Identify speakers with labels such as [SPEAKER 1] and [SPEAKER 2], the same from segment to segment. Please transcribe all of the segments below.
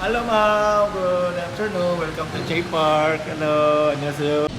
[SPEAKER 1] Hello ma'am, good afternoon. Welcome to J Park. Hello, 안녕하세요.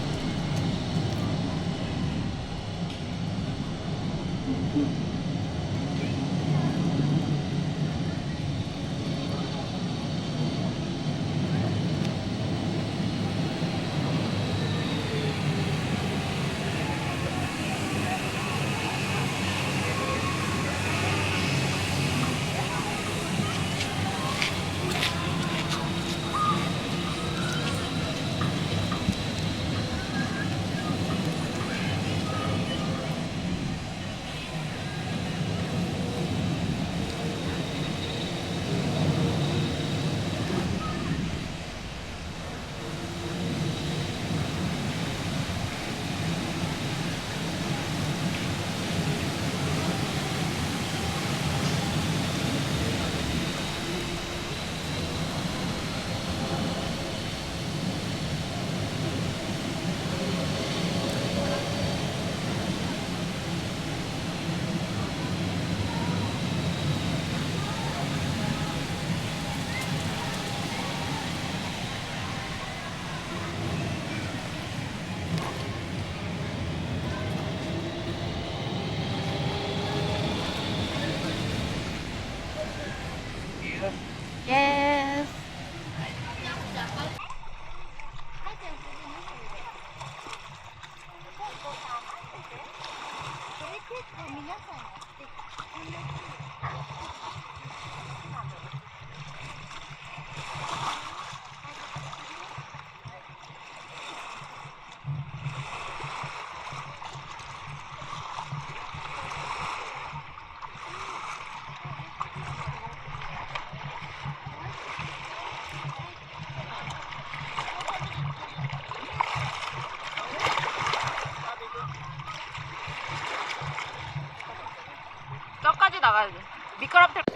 [SPEAKER 2] because of the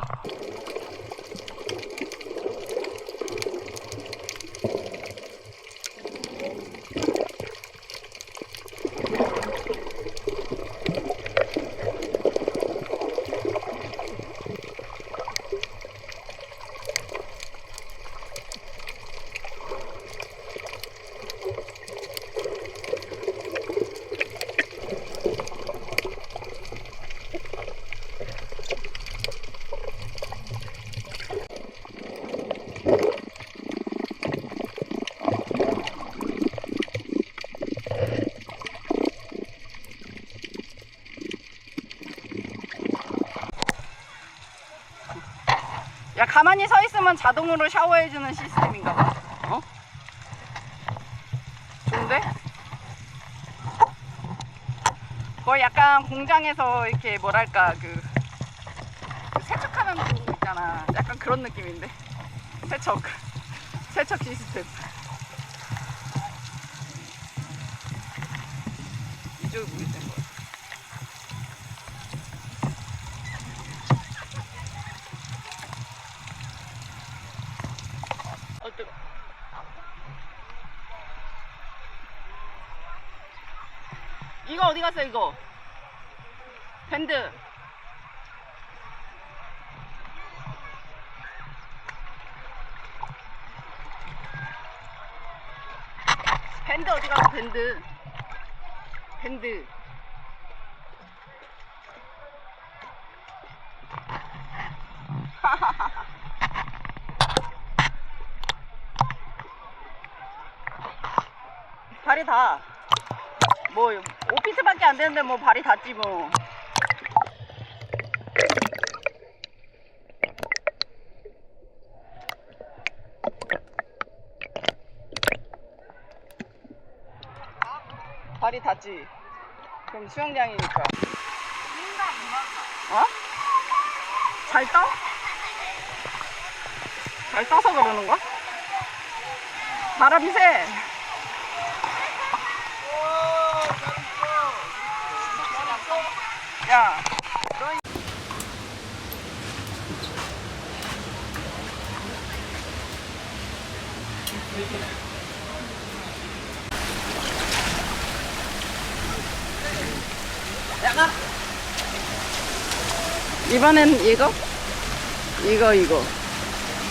[SPEAKER 2] か 야 가만히 서 있으면 자동으로 샤워해주는 시스템인가 봐. 어? 좋은데? 거의 약간 공장에서 이렇게 뭐랄까 그, 그 세척하는 거 있잖아. 약간 그런 느낌인데. 세척. 세척 시스템. 이쪽에 뭐 있는 거 이거 어디 갔어 이거? 밴드. 밴드 어디 갔어 밴드? 밴드. 발이 다. 뭐 오피스밖에 안 되는데 뭐 발이 닿지 뭐. 발이 닿지. 그럼 수영장이니까. 어? 잘 떠? 잘 떠서 그러는 거야? 바람이 세. 야. 너 이번엔 이거? 이거 이거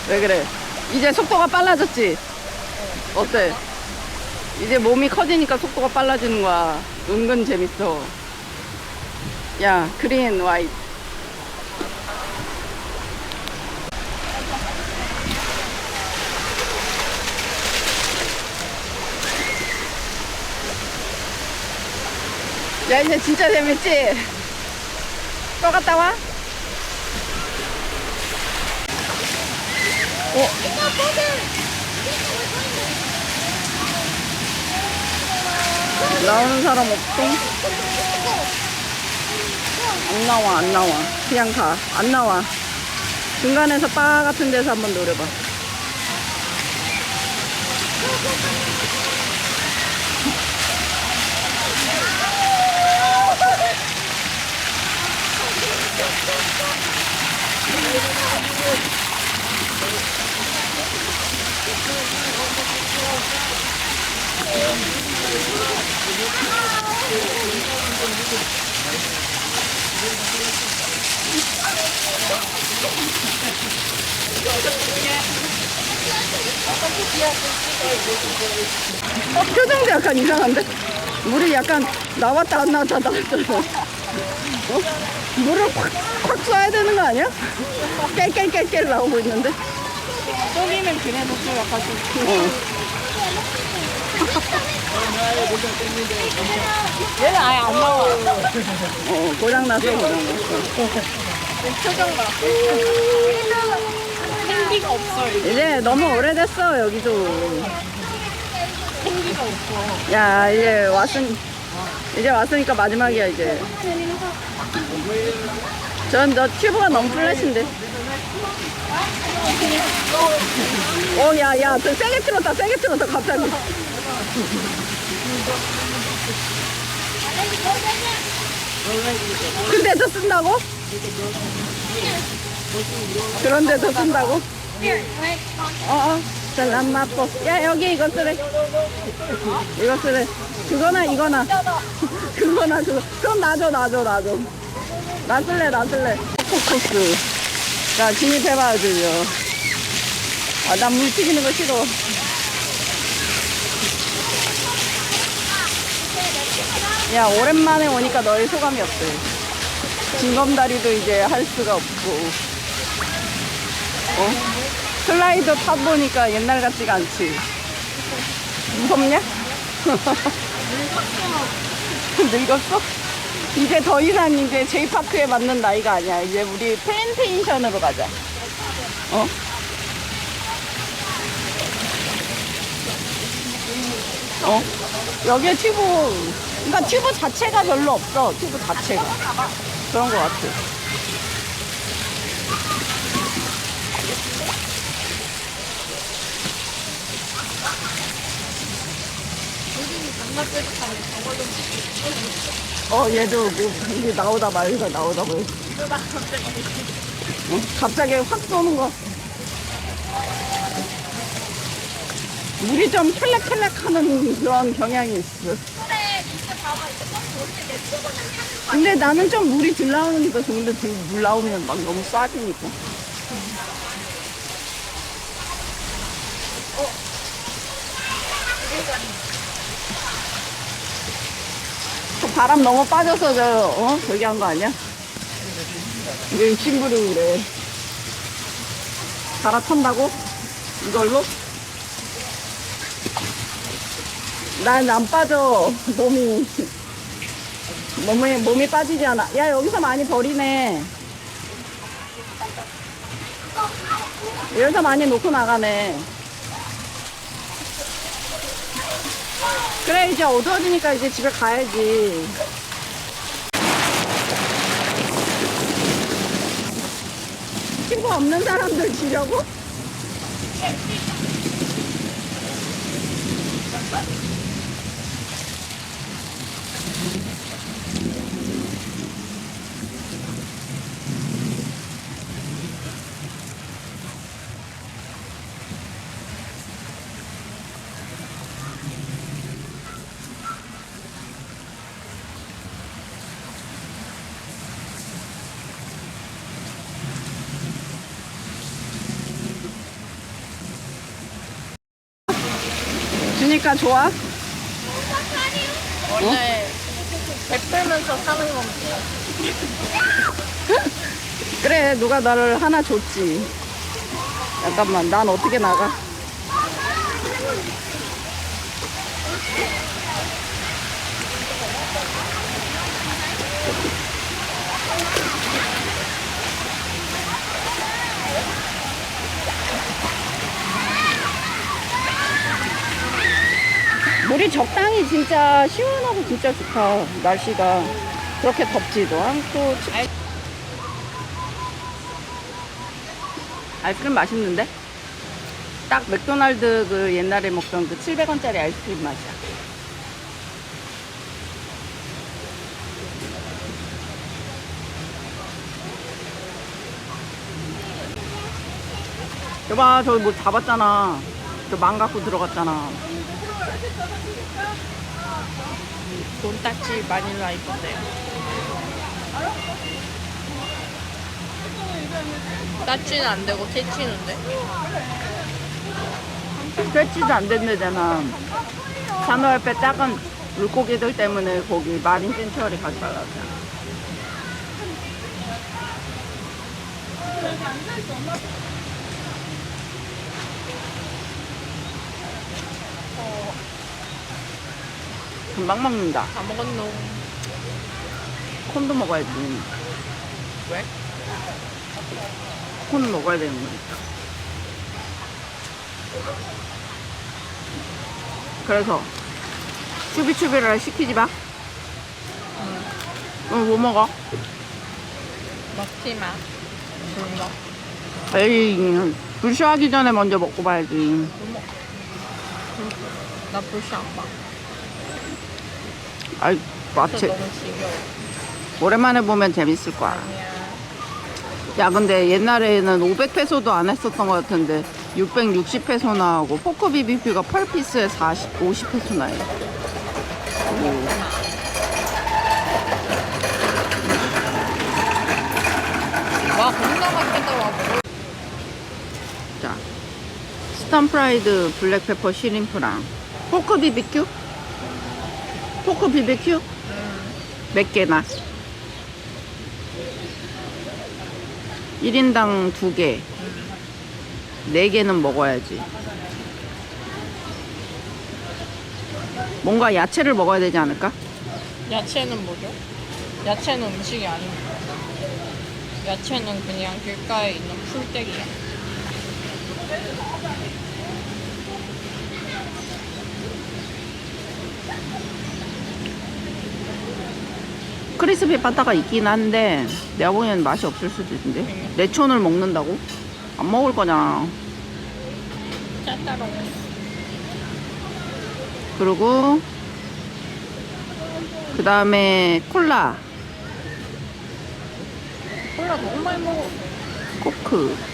[SPEAKER 2] 왜 그래 이제 속도가 빨라졌지? 어때? 이제 몸이 커지니까 속도가 빨라지는 거야 은근 재밌어 야 그린 와이트 야 이제 진짜 재밌지? 또 갔다 와? 어? 나오는 사람 없어? 안 나와 안 나와. 그냥 가. 안 나와. 중간에서 바 같은 데서 한번 노려봐 어, 표정도 약간 이상한데? 물이 약간 나왔다 안 나왔다 나왔다 어? 물을 확, 확 쏴야 되는 거 아니야? 깰깰깰깰 나오고 있는데
[SPEAKER 3] 쏘기는 그래도 좀 약간 좀
[SPEAKER 2] 어.
[SPEAKER 3] 얘는 아예 안 나와.
[SPEAKER 2] 어, 고장났어 고장났어
[SPEAKER 3] 표정 봐. 생기가 없어. 이제.
[SPEAKER 2] 이제 너무 오래됐어 여기도
[SPEAKER 3] 생기가 없어.
[SPEAKER 2] 야 이제 왔으니 이제 왔으니까 마지막이야 이제 전 너 튜브가 너무 플랫인데 어 야 야 저 세게 틀었다 세게 틀었다 갑자기 근데도 쓴다고? 그런데도 쓴다고? 어어. 잘안 맛보. 야 여기 이거 쓰래. 이거 쓰래. 그거나 이거나. 그거나 그거. 그럼 놔줘 놔줘 놔줘. 나 쓸래 나 쓸래. 코코스. 자 진입해봐요 드디어 아난 물 튀기는 거 싫어 야 오랜만에 오니까 너의 소감이 어때? 징검다리도 이제 할 수가 없고 어? 슬라이더 타보니까 옛날 같지가 않지 무섭냐? 늙었어? 이제 더 이상 이제 제이파크에 맞는 나이가 아니야. 이제 우리 플랜테이션으로 가자. 어? 어? 여기에 튜브, 그러니까 튜브 자체가 별로 없어. 튜브 자체가. 그런 것 같아. 어, 얘도 뭐, 이게 나오다 말다 나오다 말. 어? 갑자기 확 쏘는 거. 물이 좀 켈렉켈렉 하는 그런 경향이 있어. 근데 나는 좀 물이 덜 나오니까 좋은데 들- 물 나오면 막 너무 쏴지니까. 그 바람 너무 빠져서 저, 어? 저기 한 거 아니야? 이게 심부름 그래. 갈아탄다고? 이걸로? 난 안 빠져. 몸이. 몸이, 몸이 빠지지 않아. 야, 여기서 많이 버리네. 여기서 많이 놓고 나가네. 그래 이제 어두워지니까 이제 집에 가야지. 친구 없는 사람들 주려고? 주니까 좋아?
[SPEAKER 3] 원래 베풀면서 사는 건데.
[SPEAKER 2] 그래 누가 나를 하나 줬지. 잠깐만 난 어떻게 나가? 물이 적당히 진짜 시원하고 진짜 좋다 날씨가 그렇게 덥지도 않고 춥- 아이스크림 맛있는데? 딱 맥도날드 그 옛날에 먹던 그 700원짜리 아이스크림 맛이야. 여봐, 저기 뭐 잡았잖아. 저 망 갖고 들어갔잖아.
[SPEAKER 3] 돈딱지 마닐라 이쁜데요. 따치는 안 되고 태치는데.
[SPEAKER 2] 패치도 안 된대잖아. 산호 옆에 작은 물고기들 때문에 거기 마린 센츄어리 가지 말라고 했잖아. 금방 먹는다.
[SPEAKER 3] 다 먹었노.
[SPEAKER 2] 콘도 먹어야지.
[SPEAKER 3] 왜?
[SPEAKER 2] 콘 먹어야 되는 거니까. 그래서 추비추비를 시키지 마. 응, 뭐 먹어?
[SPEAKER 3] 먹지 마. 굶어.
[SPEAKER 2] 에이, 불쇼하기 전에 먼저 먹고 봐야지.
[SPEAKER 3] 나 불씨 안 봐.
[SPEAKER 2] 아이,
[SPEAKER 3] 저
[SPEAKER 2] 마치
[SPEAKER 3] 너무 지겨워.
[SPEAKER 2] 오랜만에 보면 재밌을 거야.
[SPEAKER 3] 아니야.
[SPEAKER 2] 야, 근데 옛날에는 500페소도 안 했었던 것 같은데 660페소나 하고 포크 비비큐가 8피스에 40, 50페소나 해.
[SPEAKER 3] 와, 겁나 맛있겠다. 와,
[SPEAKER 2] 자, 스턴프라이드 블랙페퍼 시림프랑 포크 비비큐? 포크 비비큐? 몇 개나? 1인당 2개. 4개는 먹어야지. 뭔가 야채를 먹어야 되지 않을까?
[SPEAKER 3] 야채는 뭐죠? 야채는 음식이 아닙니다. 야채는 그냥 길가에 있는 풀떼기야.
[SPEAKER 2] 크리스피 파타가 있긴 한데 내가 보기엔 맛이 없을 수도 있는데 내촌을 먹는다고? 안 먹을.
[SPEAKER 3] 짠따롱.
[SPEAKER 2] 그리고 그 다음에 콜라,
[SPEAKER 3] 콜라 너무 많이 먹어.
[SPEAKER 2] 코크.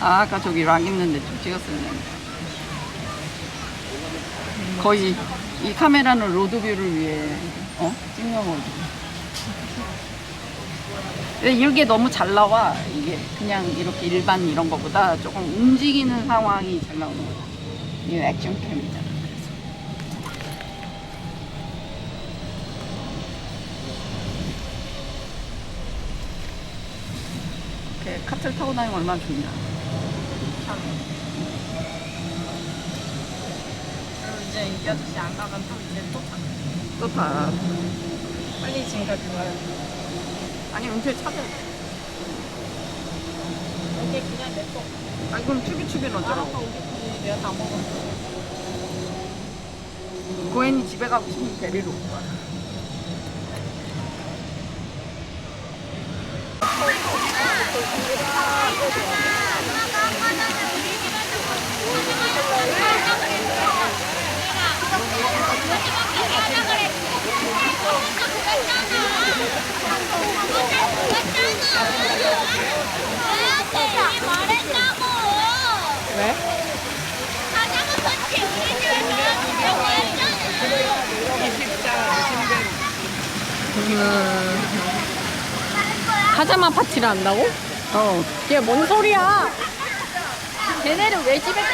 [SPEAKER 2] 아, 아까 저기 락 있는데 좀 찍었어야 되는데. 거의 이 카메라는 로드뷰를 위해 어? 찍는 거지. 근데 이게 너무 잘 나와. 이게 그냥 이렇게 일반 이런 거보다 조금 움직이는 상황이 잘 나오는 거야. 이 액션 캠이잖아. 카트를 타고 다니면 얼마나 좋냐.
[SPEAKER 3] 그럼 이제 이 아저씨 안 가면 또 이제 또 타.
[SPEAKER 2] 또 다.
[SPEAKER 3] 빨리 지금 가지 마요.
[SPEAKER 2] 아니, 은채 찾아.
[SPEAKER 3] 여기 그냥 냅둬.
[SPEAKER 2] 아니, 그럼 축이축이는
[SPEAKER 3] 알아서
[SPEAKER 2] 어쩌라고.
[SPEAKER 3] 오겠지. 내가 다 먹었어.
[SPEAKER 2] 고현이 집에 가고 싶으면 데리러 올 거야.
[SPEAKER 3] 파자마 파티를 한다고?
[SPEAKER 2] 어.
[SPEAKER 3] 얘 뭔 소리야? 걔네를 왜 집에